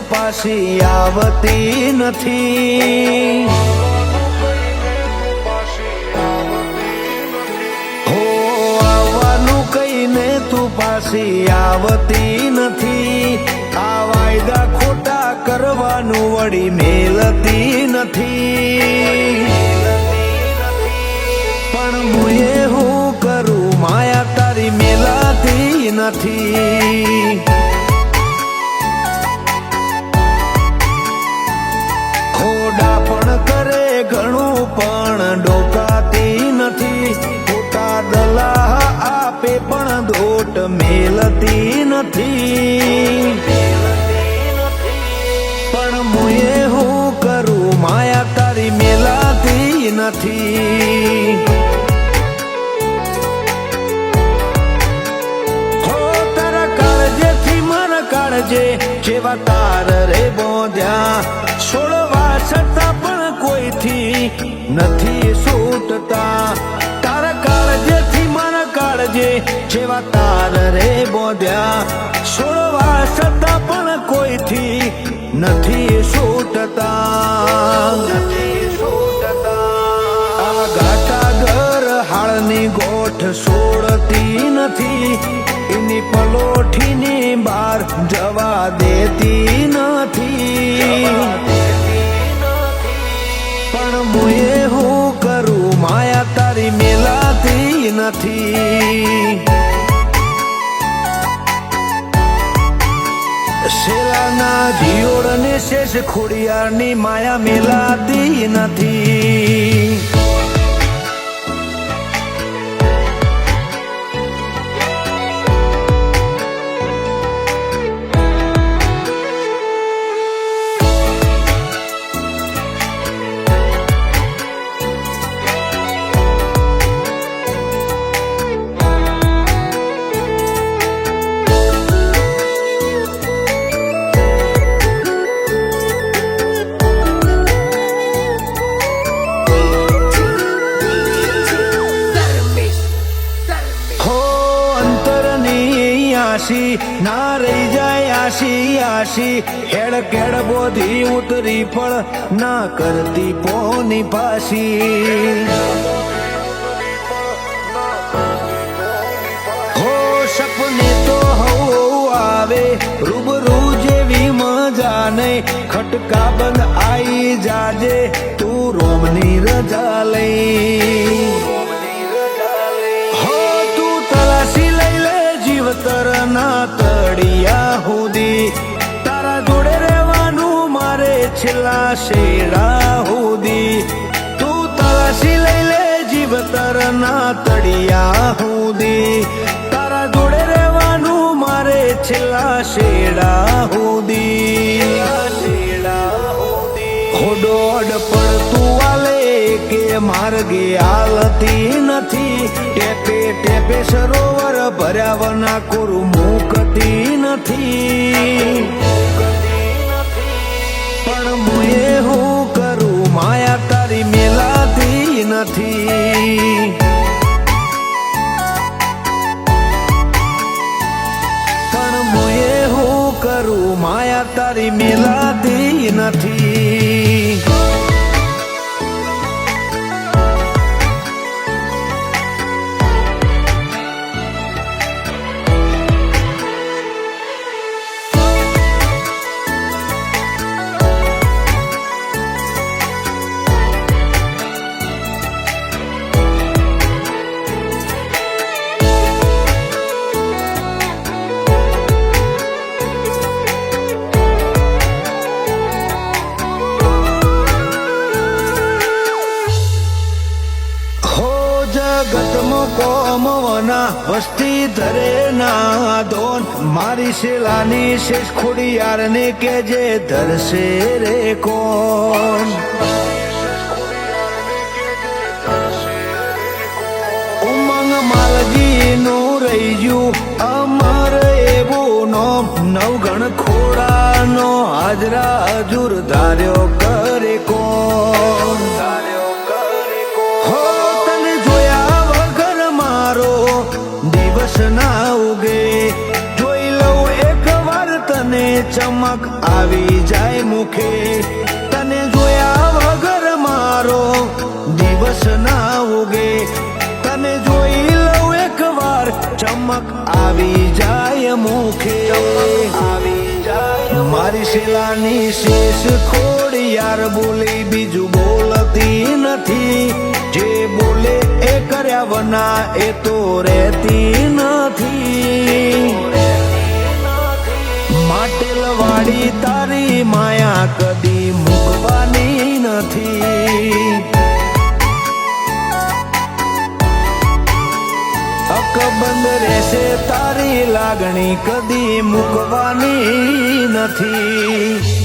પાછી આવતી નથી. હો, આવવાનું કહીને તું પાછી આવતી નથી. આ વાયદા ખોટા કરવાનું વળી મેલતી નથી. પણ મુએ હું કરું માયા તારી મેલાતી નથી. નથી. હો તારા કાળજેથી મન કાળજે જેવા તાર રે બોધ્યા. છોડવા છતાં પણ કોઈથી નથી છૂટતા. તારા કાળજેથી મન કાળજે જેવા તાર રે બોધ્યા. છોડવા છતાં પણ કોઈથી નથી છૂટતા. નથી ગોઠ છોડતી નથી, એની પલોઠીની બહાર જવા દેતી નથી. પણ મુએ હું કરું, માયા તારી મેલાતી નથી. શેલાના જીઓડ ને શેષ ખોડિયારની માયા મેલાતી નથી. આશી, ના રહી જાય આશી આશી. હેડ કેડ બોધી ઉતરી પણ ના કરતી પોની પાસી. હો સપને તો હવું આવે, રૂબરૂ જેવી મજા નહીં. ખટકા બંધ આઈ જાજે, તું રોમની રજા લઈ. શેડા હુદી તું તલાશી લઈ લે જીવ ના તળિયા હુદી. તારા જોડે રહેવાનું મારે છેલ્લા શેડા હુદી. ખોડોડ પડતું આલે કે માર્ગે આલતી નથી. ટેપે ટેપે સરોવર ભર્યા વના કોરું મૂકતી નથી. તારી મેલાતી નથી. જગતમાં કોમવના વસ્તી ધરે ના દોન. મારી શેલાની શેષ ખોડિયારને કે જે ધરશે રે કોણ? ઉમંગ માલજી નું રહી ગયું અમર એવું નો નવગણ ખોડાનો હાજરા હજુર ધાર્યો ચમક આવી જાય મુખે. તને જોયા વગર મારો દિવસ ના ઉગે. તને જોઈ લઉં એક વાર ચમક આવી જાય મુખે. આવી જાય મારી શિલાની શેષ ખોડ યાર બોલી બીજું બોલતી નથી. જે બોલે એ કર્યા વના એ તો રહેતી નથી. માટેલ તારી માયા કદી મૂકવાની નથી. અકબંધ રહેશે તારી લાગણી કદી મૂકવાની નથી.